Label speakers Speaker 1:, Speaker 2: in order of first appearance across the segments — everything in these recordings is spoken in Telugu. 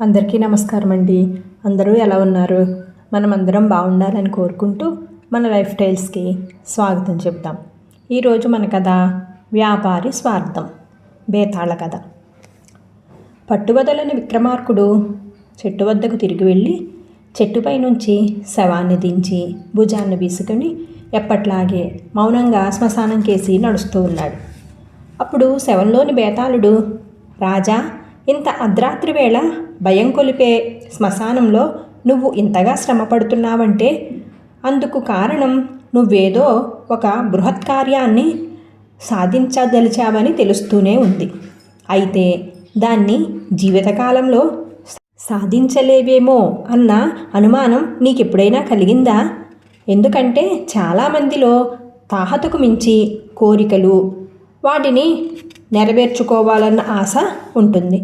Speaker 1: అందరికీ నమస్కారం అండి. అందరూ ఎలా ఉన్నారు? మనం అందరం బాగుండాలని కోరుకుంటూ మన లైఫ్ స్టైల్స్కి స్వాగతం చెప్తాం ఈరోజు మన కథ వ్యాపారి స్వార్థం బేతాళ కథ. పట్టుబదలని విక్రమార్కుడు చెట్టు వద్దకు తిరిగి వెళ్ళి చెట్టుపై నుంచి శవాన్ని దించి భుజాన్ని వీసుకొని ఎప్పట్లాగే మౌనంగా శ్మశానం కేసి నడుస్తూ ఉన్నాడు. అప్పుడు శవంలోని బేతాళుడు రాజా ఇంత అర్ధరాత్రి వేళ భయం కొలిపే శ్మశానంలో నువ్వు ఇంతగా శ్రమ పడుతున్నావంటే అందుకు కారణం నువ్వేదో ఒక బృహత్ కార్యాన్ని సాధించదలిచావని తెలుస్తూనే ఉంది. అయితే దాన్ని జీవితకాలంలో సాధించలేవేమో అన్న అనుమానం నీకెప్పుడైనా కలిగిందా? ఎందుకంటే చాలామందిలో తాహతకు మించి కోరికలు వాటిని నెరవేర్చుకోవాలన్న ఆశ ఉంటుంది.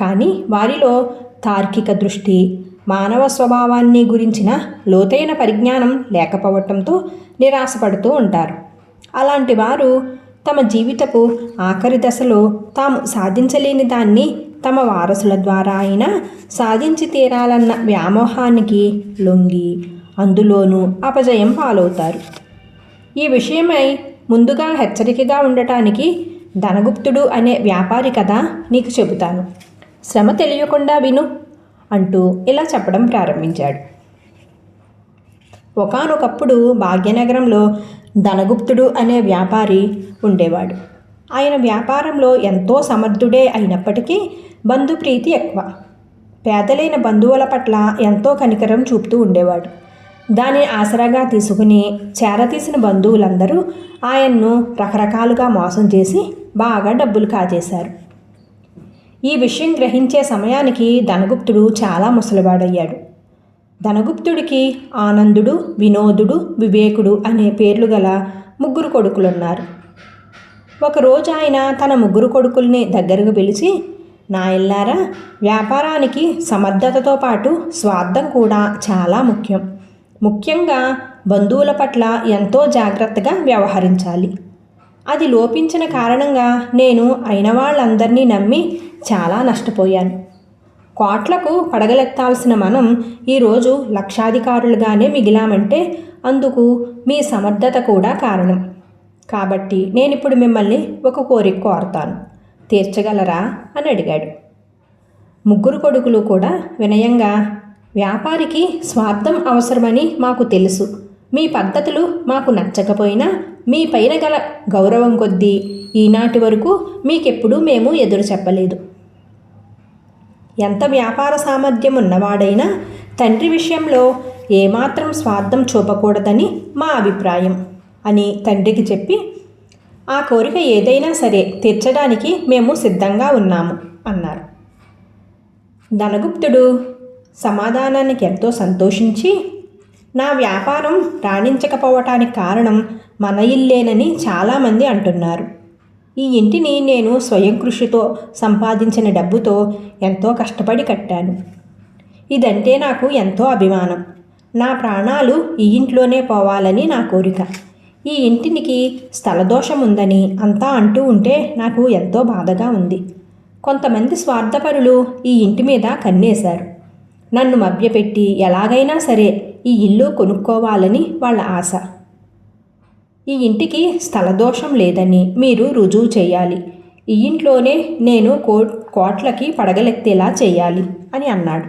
Speaker 1: కానీ వారిలో తార్కిక దృష్టి మానవ స్వభావాన్ని గురించిన లోతైన పరిజ్ఞానం లేకపోవటంతో నిరాశపడుతూ ఉంటారు. అలాంటి వారు తమ జీవితపు ఆఖరి దశలో తాము సాధించలేని దాన్ని తమ వారసుల ద్వారా అయినా సాధించి తీరాలన్న వ్యామోహానికి లొంగి అందులోనూ అపజయం పాలవుతారు. ఈ విషయమై ముందుగా హెచ్చరికగా ఉండటానికి ధనగుప్తుడు అనే వ్యాపారి కథ నీకు చెబుతాను. శ్రమ తెలియకుండా విను అంటూ ఇలా చెప్పడం ప్రారంభించాడు. ఒకానొకప్పుడు భాగ్యనగరంలో ధనగుప్తుడు అనే వ్యాపారి ఉండేవాడు. ఆయన వ్యాపారంలో ఎంతో సమర్థుడే అయినప్పటికీ బంధుప్రీతి ఎక్కువ. పేదలైన బంధువుల పట్ల ఎంతో కనికరం చూపుతూ ఉండేవాడు. దాన్ని ఆసరాగా తీసుకుని చేరతీసిన బంధువులందరూ ఆయన్ను రకరకాలుగా మోసం చేసి బాగా డబ్బులు కాజేశారు. ఈ విషయం గ్రహించే సమయానికి ధనగుప్తుడు చాలా ముసలివాడయ్యాడు. ధనగుప్తుడికి ఆనందుడు వినోదుడు వివేకుడు అనే పేర్లు గల ముగ్గురు కొడుకులున్నారు. ఒకరోజు ఆయన తన ముగ్గురు కొడుకుల్ని దగ్గరకు పిలిచి నాయల్లారా వ్యాపారానికి సమర్థతతో పాటు స్వార్థం కూడా చాలా ముఖ్యం. ముఖ్యంగా బంధువుల పట్ల ఎంతో జాగ్రత్తగా వ్యవహరించాలి. అది లోపించిన కారణంగా నేను అయిన వాళ్ళందరినీ నమ్మి చాలా నష్టపోయాను. కోట్లకు పడగలెత్తాల్సిన మనం ఈరోజు లక్షాధికారులుగానే మిగిలామంటే అందుకు మీ సమర్థత కూడా కారణం. కాబట్టి నేను ఇప్పుడు మిమ్మల్ని ఒక కోరిక కోరుతాను. తీర్చగలరా? అని అడిగాడు. ముగ్గురు కొడుకులు కూడా వినయంగా వ్యాపారికి స్వార్థం అవసరమని మాకు తెలుసు. మీ పద్ధతులు మాకు నచ్చకపోయినా మీ పైన గల గౌరవం కొద్దీ ఈనాటి వరకు మీకెప్పుడూ మేము ఎదురు చెప్పలేదు. ఎంత వ్యాపార సామర్థ్యం ఉన్నవాడైనా తండ్రి విషయంలో ఏమాత్రం స్వార్థం చూపకూడదని మా అభిప్రాయం అని తండ్రికి చెప్పి ఆ కోరిక ఏదైనా సరే తీర్చడానికి మేము సిద్ధంగా ఉన్నాము అన్నారు. ధనగుప్తుడు సమాధానానికి ఎంతో సంతోషించి నా వ్యాపారం రాణించకపోవటానికి కారణం మన ఇల్లేనని చాలామంది అంటున్నారు. ఈ ఇంటిని నేను స్వయం కృషితో సంపాదించిన డబ్బుతో ఎంతో కష్టపడి కట్టాను. ఇదంటే నాకు ఎంతో అభిమానం. నా ప్రాణాలు ఈ ఇంట్లోనే పోవాలని నా కోరిక. ఈ ఇంటినికి స్థలదోషం ఉందని అంతా అంటూ ఉంటే నాకు ఎంతో బాధగా ఉంది. కొంతమంది స్వార్థపరులు ఈ ఇంటి మీద కన్నేశారు. నన్ను మభ్యపెట్టి ఎలాగైనా సరే ఈ ఇల్లు కొనుక్కోవాలని వాళ్ళ ఆశ. ఈ ఇంటికి స్థలదోషం లేదని మీరు రుజువు చేయాలి. ఈ ఇంట్లోనే నేను కో కోట్లకి పడగలెత్తేలా చేయాలి అని అన్నాడు.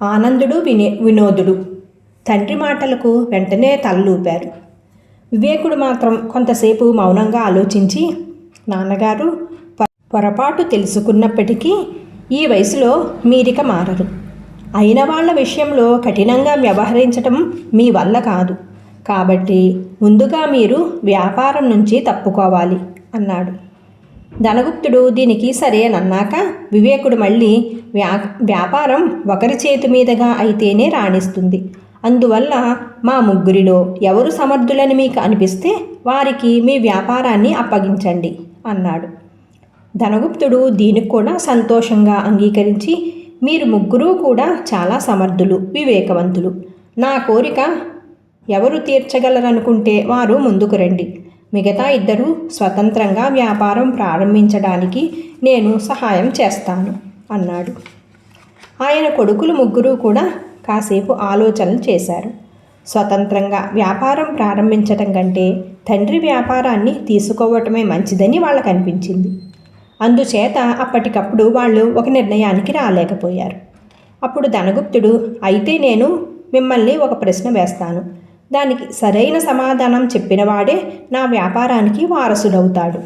Speaker 1: ఆనందుడు వినే వినోదుడు తండ్రి మాటలకు వెంటనే తలలూపారు. వివేకుడు మాత్రం కొంతసేపు మౌనంగా ఆలోచించి నాన్నగారు పొరపాటు తెలుసుకున్నప్పటికీ ఈ వయసులో మీరిక మారరు. అయిన వాళ్ళ విషయంలో కఠినంగా వ్యవహరించటం మీ వల్ల కాదు. కాబట్టి ముందుగా మీరు వ్యాపారం నుంచి తప్పుకోవాలి అన్నాడు. ధనగుప్తుడు దీనికి సరేనన్నాక వివేకుడు మళ్ళీ వ్యా వ్యాపారం ఒకరి చేతి మీదుగా అయితేనే రాణిస్తుంది. అందువల్ల మా ముగ్గురిలో ఎవరు సమర్థులని మీకు అనిపిస్తే వారికి మీ వ్యాపారాన్ని అప్పగించండి అన్నాడు. ధనగుప్తుడు దీనికి కూడా సంతోషంగా అంగీకరించి మీరు ముగ్గురూ కూడా చాలా సమర్థులు వివేకవంతులు. నా కోరిక ఎవరు తీర్చగలరనుకుంటే వారు ముందుకు రండి. మిగతా ఇద్దరు స్వతంత్రంగా వ్యాపారం ప్రారంభించడానికి నేను సహాయం చేస్తాను అన్నాడు. ఆయన కొడుకులు ముగ్గురు కూడా కాసేపు ఆలోచనలు చేశారు. స్వతంత్రంగా వ్యాపారం ప్రారంభించటం కంటే తండ్రి వ్యాపారాన్ని తీసుకోవటమే మంచిదని వాళ్ళకు అనిపించింది. అందుచేత అప్పటికప్పుడు వాళ్ళు ఒక నిర్ణయానికి రాలేకపోయారు. అప్పుడు ధనగుప్తుడు అయితే నేను మిమ్మల్ని ఒక ప్రశ్న వేస్తాను. దానికి సరైన సమాధానం చెప్పినవాడే నా వ్యాపారానికి వారసుడవుతాడు.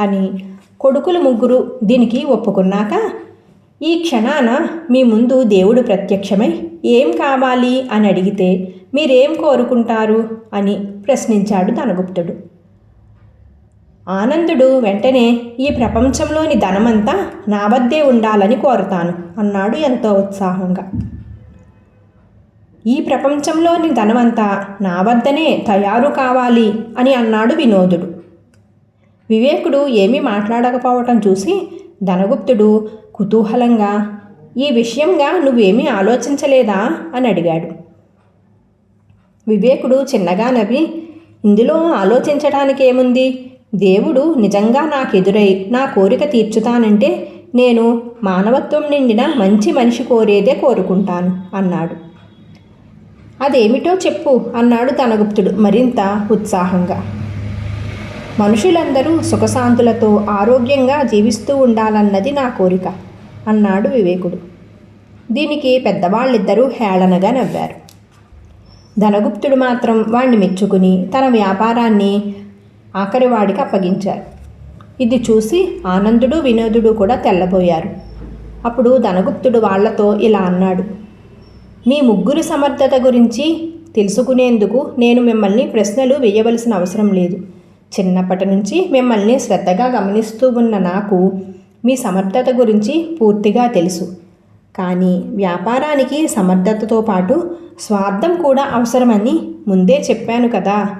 Speaker 1: అని కొడుకులు ముగ్గురు దీనికి ఒప్పుకున్నాక ఈ క్షణాన మీ ముందు దేవుడు ప్రత్యక్షమై ఏం కావాలి అని అడిగితే మీరేం కోరుకుంటారు అని ప్రశ్నించాడు ధనగుప్తుడు. ఆనందుడు వెంటనే ఈ ప్రపంచంలోని ధనమంతా నా వద్దే ఉండాలని కోరుతాను అన్నాడు ఎంతో ఉత్సాహంగా. ఈ ప్రపంచంలోని ధనమంతా నా వద్దనే తయారు కావాలి అని అన్నాడు వినోదుడు. వివేకుడు ఏమీ మాట్లాడకపోవటం చూసి ధనగుప్తుడు కుతూహలంగా ఈ విషయంగా నువ్వేమీ ఆలోచించలేదా? అని అడిగాడు. వివేకుడు చిన్నగా నవ్వి ఇందులో ఆలోచించడానికి ఏముంది దేవుడు నిజంగా నాకెదురై నా కోరిక తీర్చుతానంటే నేను మానవత్వం నిండిన మంచి మనిషి కోరేదే కోరుకుంటాను అన్నాడు. అదేమిటో చెప్పు అన్నాడు ధనగుప్తుడు మరింత ఉత్సాహంగా. మనుషులందరూ సుఖశాంతులతో ఆరోగ్యంగా జీవిస్తూ ఉండాలన్నది నా కోరిక అన్నాడు వివేకుడు. దీనికి పెద్దవాళ్ళిద్దరూ హేళనగా నవ్వారు. ధనగుప్తుడు మాత్రం వాణ్ణి మెచ్చుకుని తన వ్యాపారాన్ని ఆఖరివాడికి అప్పగించారు. ఇది చూసి ఆనందుడు వినోదుడు కూడా తెల్లబోయారు. అప్పుడు ధనగుప్తుడు వాళ్ళతో ఇలా అన్నాడు. మీ ముగ్గురు సమర్థత గురించి తెలుసుకునేందుకు నేను మిమ్మల్ని ప్రశ్నలు వేయవలసిన అవసరం లేదు. చిన్నప్పటి నుంచి మిమ్మల్ని శ్రద్ధగా గమనిస్తూ ఉన్న నాకు మీ సమర్థత గురించి పూర్తిగా తెలుసు. కానీ వ్యాపారానికి సమర్థతతో పాటు స్వార్థం కూడా అవసరమని ముందే చెప్పాను కదా.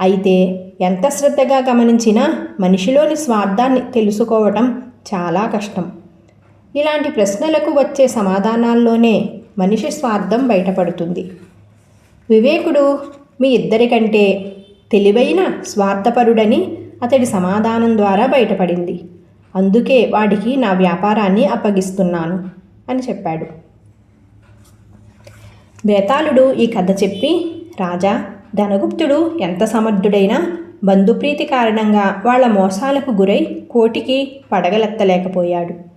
Speaker 1: అయితే ఎంత శ్రద్ధగా గమనించినా మనిషిలోని స్వార్థాన్ని తెలుసుకోవటం చాలా కష్టం. ఇలాంటి ప్రశ్నలకు వచ్చే సమాధానాల్లోనే మనిషి స్వార్థం బయటపడుతుంది. వివేకుడు మీ ఇద్దరికంటే తెలివైన స్వార్థపరుడని అతడి సమాధానం ద్వారా బయటపడింది. అందుకే వాడికి నా వ్యాపారాన్ని అప్పగిస్తున్నాను అని చెప్పాడు. బేతాళుడు ఈ కథ చెప్పి రాజా ధనగుప్తుడు ఎంత సమర్థుడైనా బంధుప్రీతి కారణంగా వాళ్ళ మోసాలకు గురై కోటికి పడగలెత్తలేకపోయాడు.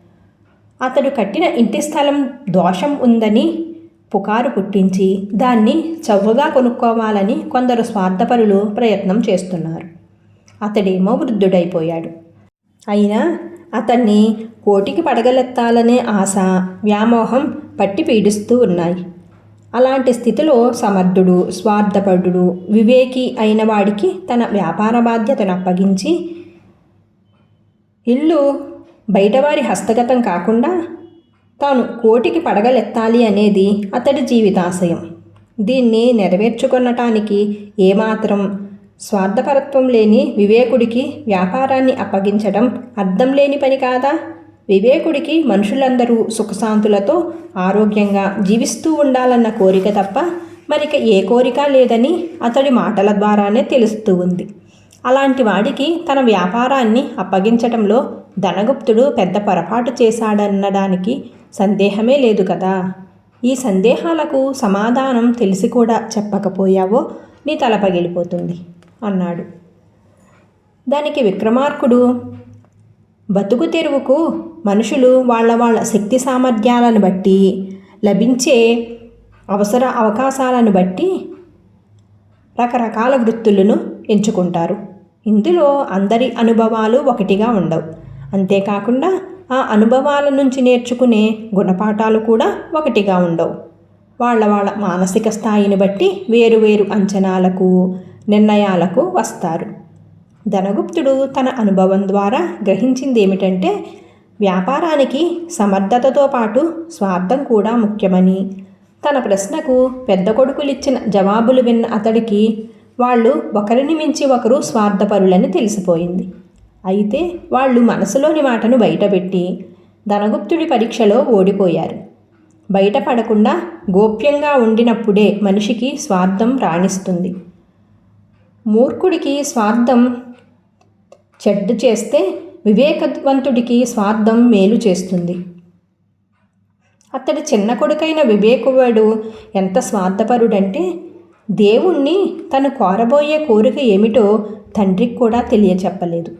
Speaker 1: అతడు కట్టిన ఇంటి స్థలం దోషం ఉందని పుకారు పుట్టించి దాన్ని చౌకగా కొనుక్కోవాలని కొందరు స్వార్థపరులు ప్రయత్నం చేస్తున్నారు. అతడేమో వృద్ధుడైపోయాడు. అయినా అతన్ని కోటికి పడగలెత్తాలనే ఆశ వ్యామోహం పట్టి పీడిస్తూ ఉన్నాయి. అలాంటి స్థితిలో సమర్థుడు స్వార్థపరుడు వివేకి అయిన వాడికి తన వ్యాపార బాధ్యతను అప్పగించి ఇల్లు బయటవారి హస్తగతం కాకుండా తాను కోటికి పడగలెత్తాలి అనేది అతడి జీవితాశయం. దీన్ని నెరవేర్చుకొనటానికి ఏమాత్రం స్వార్థపరత్వం లేని వివేకుడికి వ్యాపారాన్ని అప్పగించడం అర్థం లేని పని కాదా? వివేకుడికి మనుషులందరూ సుఖశాంతులతో ఆరోగ్యంగా జీవిస్తూ ఉండాలన్న కోరిక తప్ప మరిక ఏ కోరిక లేదని అతడి మాటల ద్వారానే తెలుస్తూ ఉంది. అలాంటి వాడికి తన వ్యాపారాన్ని అప్పగించటంలో ధనగుప్తుడు పెద్ద పొరపాటు చేశాడన్నడానికి సందేహమే లేదు కదా. ఈ సందేహాలకు సమాధానం తెలిసి కూడా చెప్పకపోయావో నీ తల పగిలిపోతుంది అన్నాడు. దానికి విక్రమార్కుడు బతుకు తెరువుకు మనుషులు వాళ్ళ వాళ్ళ శక్తి సామర్థ్యాలను బట్టి లభించే అవసర అవకాశాలను బట్టి రకరకాల వృత్తులను ఎంచుకుంటారు. ఇందులో అందరి అనుభవాలు ఒకటిగా ఉండవు. అంతేకాకుండా ఆ అనుభవాల నుంచి నేర్చుకునే గుణపాఠాలు కూడా ఒకటిగా ఉండవు. వాళ్ళ వాళ్ళ మానసిక స్థాయిని బట్టి వేరువేరు అంచనాలకు నిర్ణయాలకు వస్తారు. ధనగుప్తుడు తన అనుభవం ద్వారా గ్రహించింది ఏమిటంటే వ్యాపారానికి సమర్థతతో పాటు స్వార్థం కూడా ముఖ్యమని. తన ప్రశ్నకు పెద్ద కొడుకులిచ్చిన జవాబులు విన్న అతడికి వాళ్ళు ఒకరిని మించి ఒకరు స్వార్థపరులని తెలిసిపోయింది. అయితే వాళ్ళు మనసులోని మాటను బయటపెట్టి ధనగుప్తుడి పరీక్షలో ఓడిపోయారు. బయటపడకుండా గోప్యంగా ఉండినప్పుడే మనిషికి స్వార్థం రాణిస్తుంది. మూర్ఖుడికి స్వార్థం చెడ్డు చేస్తే వివేకవంతుడికి స్వార్థం మేలు చేస్తుంది. అతడి చిన్న కొడుకైన వివేకువాడు ఎంత స్వార్థపరుడంటే దేవుణ్ణి తను కోరబోయే కోరిక ఏమిటో తండ్రికి కూడా తెలియచెప్పలేదు.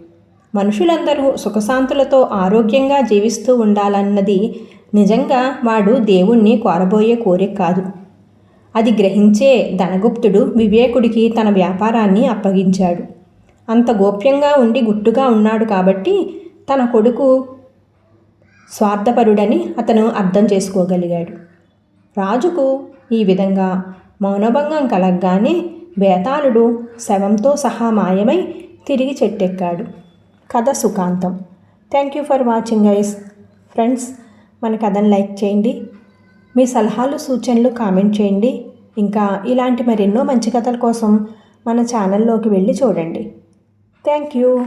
Speaker 1: మనుషులందరూ సుఖశాంతులతో ఆరోగ్యంగా జీవిస్తూ ఉండాలన్నది నిజంగా వాడు దేవుణ్ణి కోరబోయే కోరిక కాదు. అది గ్రహించే ధనగుప్తుడు వివేకుడికి తన వ్యాపారాన్ని అప్పగించాడు. అంత గోప్యంగా ఉండి గుట్టుగా ఉన్నాడు కాబట్టి తన కొడుకు స్వార్థపరుడని అతను అర్థం చేసుకోగలిగాడు. రాజుకు ఈ విధంగా మౌనభంగం కలగ్గానే బేతాళుడు శవంతో సహా మాయమై తిరిగి చెట్టెక్కాడు. కథ సుఖాంతం. Thank you for watching guys friends మన కథను లైక్ చేయండి. మీ సలహాలు సూచనలు కామెంట్ చేయండి. ఇంకా ఇలాంటి మరెన్నో మంచి కథల కోసం మన ఛానల్లోకి వెళ్ళి చూడండి. Thank you